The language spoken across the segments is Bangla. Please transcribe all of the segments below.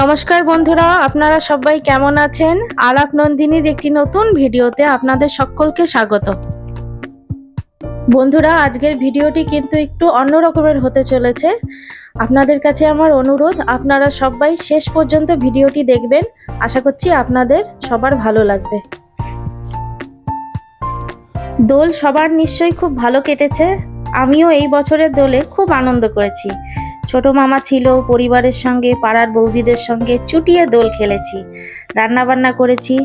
নমস্কার বন্ধুরা, আপনারা সবাই কেমন আছেন? আলাপ নন্দিনীর একটি নতুন ভিডিওতে আপনাদের সকলকে স্বাগত। বন্ধুরা, আজকের ভিডিওটি কিন্তু একটু অন্য রকমের হতে চলেছে। আপনাদের কাছে আমার অনুরোধ, আপনারা সবাই শেষ পর্যন্ত ভিডিওটি দেখবেন। আশা করছি আপনাদের সবার ভালো লাগবে। দোল সবার নিশ্চয়ই খুব ভালো কেটেছে। আমিও এই বছরের দোলে খুব আনন্দ করেছি। ছোট মামা ছিল, পরিবারের সঙ্গে, পাড়ার বৌদিদের সঙ্গে চুটিয়ে দোল খেলেছি রান্না বান্না করেছি।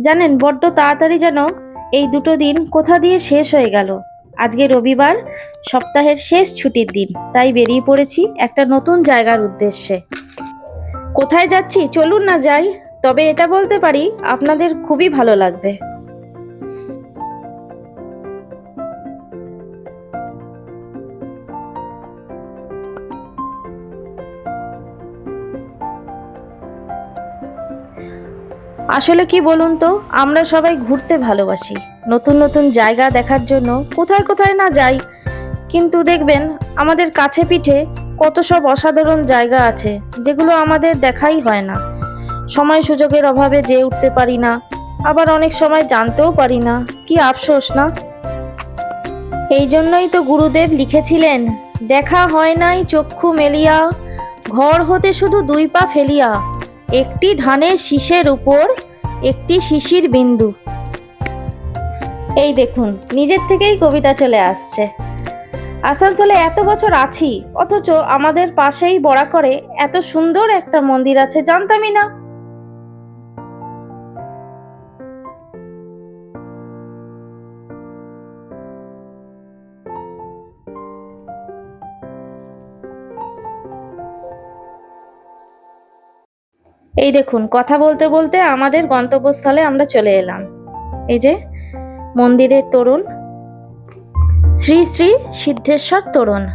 জানেন, বড্ড তাড়াতাড়ি যেন এই দুটো দিন কোথা দিয়ে শেষ হয়ে গেল। আজকে রবিবার, সপ্তাহের শেষ ছুটির দিন, তাই বেরিয়ে পড়েছি একটা নতুন জায়গার উদ্দেশ্যে। কোথায় যাচ্ছি? চলুন না যাই, তবে এটা বলতে পারি, আপনাদের খুবই ভালো লাগবে। আসলে কি বলুন তো, আমরা সবাই ঘুরতে ভালোবাসি। নতুন নতুন জায়গা দেখার জন্য কোথায় কোথায় না যাই। কিন্তু দেখবেন, আমাদের কাছে পিঠে কত সব অসাধারণ জায়গা আছে, যেগুলো আমাদের দেখাই হয় না। সময় সুযোগের অভাবে যেয়ে উঠতে পারি না, আবার অনেক সময় জানতেও পারি না, কি আফসোস না? এই জন্যই তো গুরুদেব লিখেছিলেন, দেখা হয় নাই চক্ষু মেলিয়া, ঘর হতে শুধু দুই পা ফেলিয়া। একটি ধানের শীষের উপর একটি শিশির বিন্দু। এই দেখুন, নিজের থেকেই কবিতা চলে আসছে। আসানসোলে এত বছর আছি, অথচ আমাদের পাশেই বড়া করে এত সুন্দর একটা মন্দির আছে, জানতামই না। এই দেখুন, কথা বলতে বলতে আমাদের গন্তব্যস্থলে আমরা চলে এলাম। এই যে, মন্দিরের তরুণ। শ্রী শ্রী সিদ্ধেশ্বর তরুণ।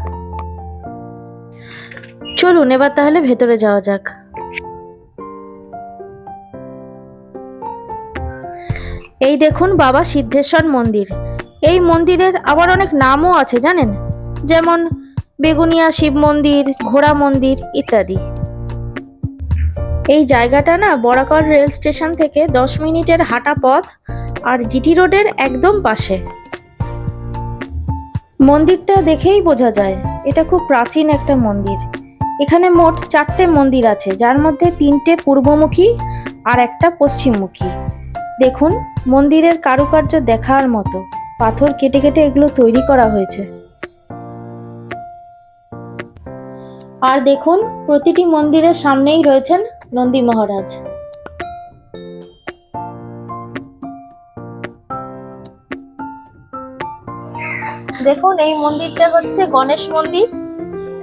চলুন, এবার তাহলে ভেতরে যাওয়া যাক। এই দেখুন বাবা সিদ্ধেশ্বর মন্দির। এই মন্দিরের আবার অনেক নামও আছে, জানেন? যেমন বেগুনিয়া শিব মন্দির, ঘোড়া মন্দির ইত্যাদি। এই জায়গাটা না বরাকর রেল স্টেশন থেকে দশ মিনিটের হাঁটা পথ আর জিটি রোডের একদম পাশে। মন্দিরটা দেখেই বোঝা যায়, এটা খুব প্রাচীন একটা মন্দির। এখানে মোট চারটে মন্দির আছে, যার মধ্যে তিনটে পূর্বমুখী আর একটা পশ্চিমমুখী। দেখুন, মন্দিরের কারুকার্য দেখার মতো, পাথর কেটে কেটে এগুলো তৈরি করা হয়েছে। আর দেখুন, প্রতিটি মন্দিরের সামনেই রয়েছেন নন্দী মহারাজ। দেখুন, এই মন্দিরটা হচ্ছে গণেশ মন্দির।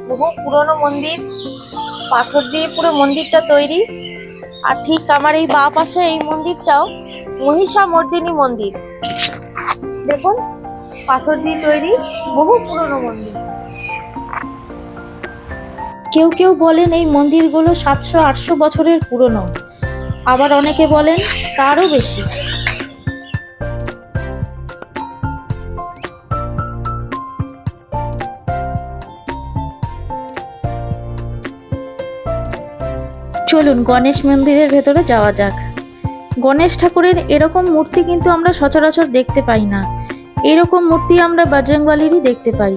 বহু পুরনো মন্দির। পাথর দিয়ে পুরো মন্দিরটা তৈরি। আর ঠিক আমার এই বাঁ পাশে এই মন্দিরটাও মহিষা মর্দিনী মন্দির। দেখুন, পাথর দিয়ে তৈরি বহু পুরনো মন্দির। কেউ কেউ বলেন এই মন্দিরগুলো সাতশো, আটশো বছরের পুরনো। আবার অনেকে বলেন তারও বেশি। চলুন গণেশ মন্দিরের ভেতরে যাওয়া যাক। গণেশ ঠাকুরের এরকম মূর্তি কিন্তু আমরা সচরাচর দেখতে পাই না। এরকম মূর্তি আমরা বজরংবালিরই দেখতে পাই।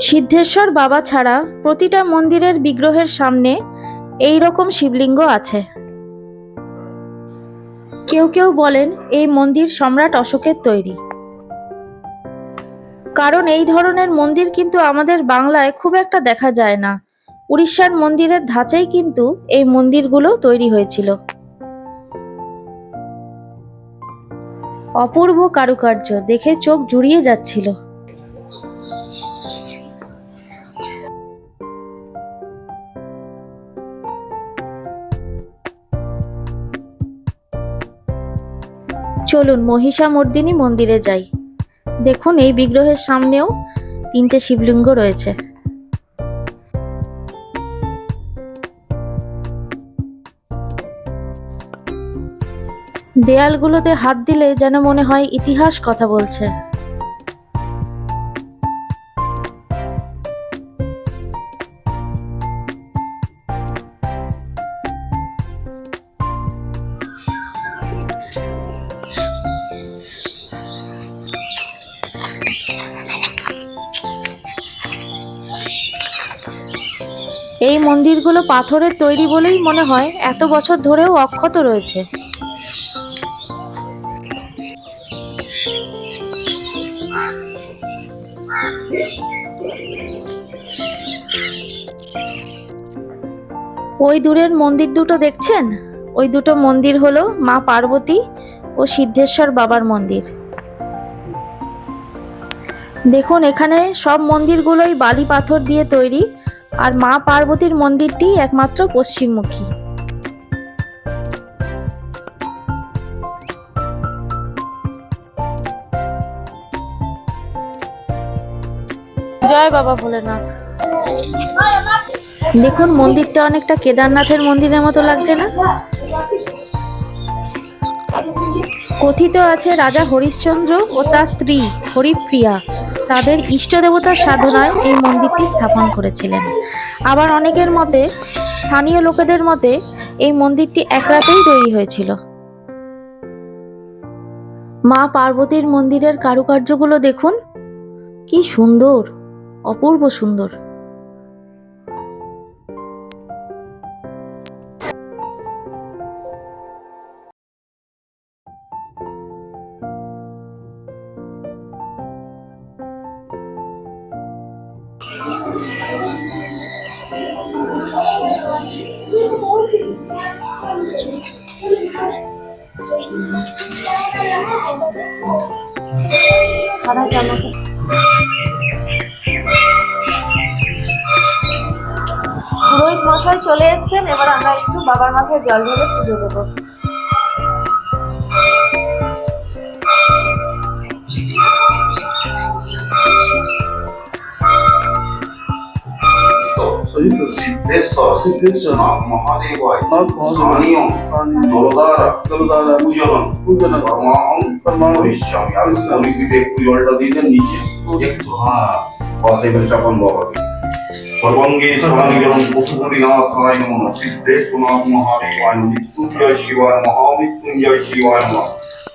সিদ্ধেশ্বর বাবা ছাড়া প্রতিটা মন্দিরের বিগ্রহের সামনে এই রকম শিবলিঙ্গ আছে। কেউ কেউ বলেন এই মন্দির সম্রাট অশোকের তৈরি। কারণ এই ধরনের মন্দির কিন্তু আমাদের বাংলায় খুব একটা দেখা যায় না। উড়িষ্যার মন্দিরের ধাঁচেই কিন্তু এই মন্দিরগুলো তৈরি হয়েছিল। অপূর্ব কারুকার্য, দেখে চোখ জুড়িয়ে যাচ্ছিল। চলুন মহিষামর্দিনী মন্দিরে যাই। দেখুন এই বিগ্রহের সামনেও তিনটে শিবলিঙ্গ রয়েছে। দেয়ালগুলোতে হাত দিলে যেন মনে হয় ইতিহাস কথা বলছে। এই মন্দিরগুলো পাথরের তৈরি বলেই মনে হয়, এত বছর ধরেও অক্ষত রয়েছে। ওই দূরের মন্দির দুটো দেখছেন? ওই দুটো মন্দির হলো মা পার্বতী ও সিদ্ধেশ্বর বাবার মন্দির। দেখুন, এখানে সব মন্দিরগুলোই বালি পাথর দিয়ে তৈরি। আর মা পার্বতীর মন্দিরটি একমাত্র পশ্চিমমুখী। জয় বাবা ভোলেনাথ। দেখুন, মন্দিরটা অনেকটা কেদারনাথের মন্দিরের মতো লাগছে না? কথিত আছে রাজা হরিশ্চন্দ্র ও তার স্ত্রী হরিপ্রিয়া। তাদের ইষ্ট দেবতার সাধনায় এই মন্দিরটি স্থাপন করেছিলেন। আবার অনেকের মতে, স্থানীয় লোকেদের মতে, এই মন্দিরটি এক রাতেই তৈরি হয়েছিল। মা পার্বতীর মন্দিরের কারুকার্যগুলো দেখুন। কি সুন্দর, অপূর্ব সুন্দর। পুরোহিত মশাই চলে এসছেন এবার আমরা একটু বাবার মাথায় জল ঢেলে পুজো দেবো। সিদ্ধেশ্বর সিদ্ধেশ্বর নাথ মহাদেবায় নাথ মহাদেবায় স্থানীয় স্থানীয় জলধারা জলধারা পূজনম পূজনম কর্মাহং কর্মাহং ভবিষ্যামি আমি পরিপিতে একটু জলটা দিয়ে দেন নিচে একটু হ্যাঁ পাশে এবার চাপান বাবাকে সর্বাঙ্গে সর্বাঙ্গেরম পশুপতিনাথায় নমঃ সিদ্ধে সোনাথ মহাদেবায় নমঃ মৃত্যুঞ্জয় শিবায় মহামৃত্যুঞ্জয় শিবায় নমঃ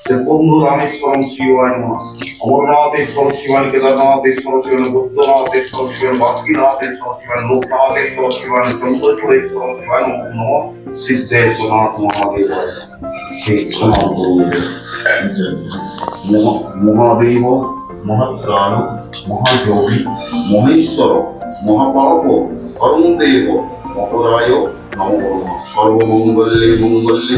সে বন্ধু রামেশ্বরম শিবায় নমঃ অমরনাথেশ্বর শিবায় কেদারনাথেশ্বর শিবায় বৌদ্ধনাথেশ্বর শিবায় বাসুকীনাথেশ্বর শিবায় লোকনাথেশ্বর শিবায় চন্দ্রচূড়েশ্বর শিবায় নমঃ নমঃ সিদ্ধে সোনাথ মহাদেবায় সেই সোনাথ মহা- মহাদেব, মহাত্রাণ, মহাযোগী, মহেশ্বর মহাপাপ অরুণদেব মকরায় নম সর্বমঙ্গলে মঙ্গলে।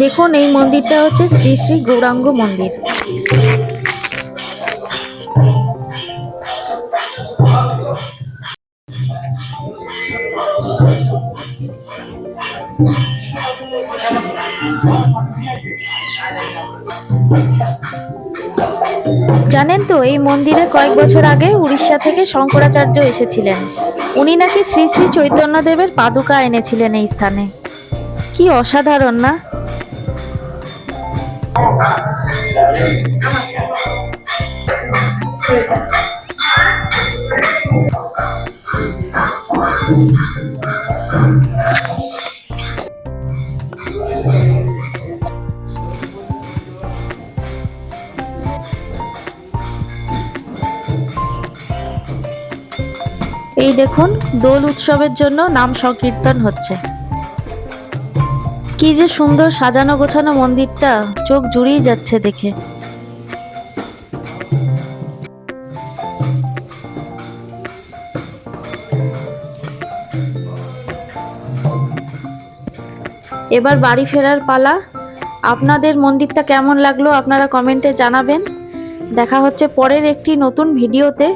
দেখুন এই মন্দিরটা হচ্ছে শ্রী শ্রী গৌরাঙ্গ মন্দির। জানেন তো, এই মন্দিরে কয়েক বছর আগে উড়িষ্যা থেকে শঙ্করাচার্য এসেছিলেন উনি নাকি শ্রী শ্রী চৈতন্যদেবের পাদুকা এনেছিলেন এই স্থানে কি অসাধারণ না Thank you. এই দেখুন, দোল উৎসবের জন্য নাম সংকীর্তন হচ্ছে। কি যে সুন্দর সাজানো গোছানো মন্দিরটা, চোখ জুড়িয়ে যাচ্ছে দেখে। এবার বাড়ি ফেরার পালা। আপনাদের মন্দিরটা কেমন লাগল, আপনারা কমেন্টে জানাবেন। দেখা হচ্ছে পরের একটি নতুন ভিডিওতে।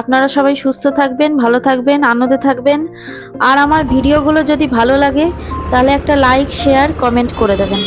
আপনারা সবাই সুস্থ থাকবেন, ভালো থাকবেন, আনন্দে থাকবেন। আর আমার ভিডিওগুলো যদি ভালো লাগে, তাহলে একটা লাইক শেয়ার কমেন্ট করে দেবেন।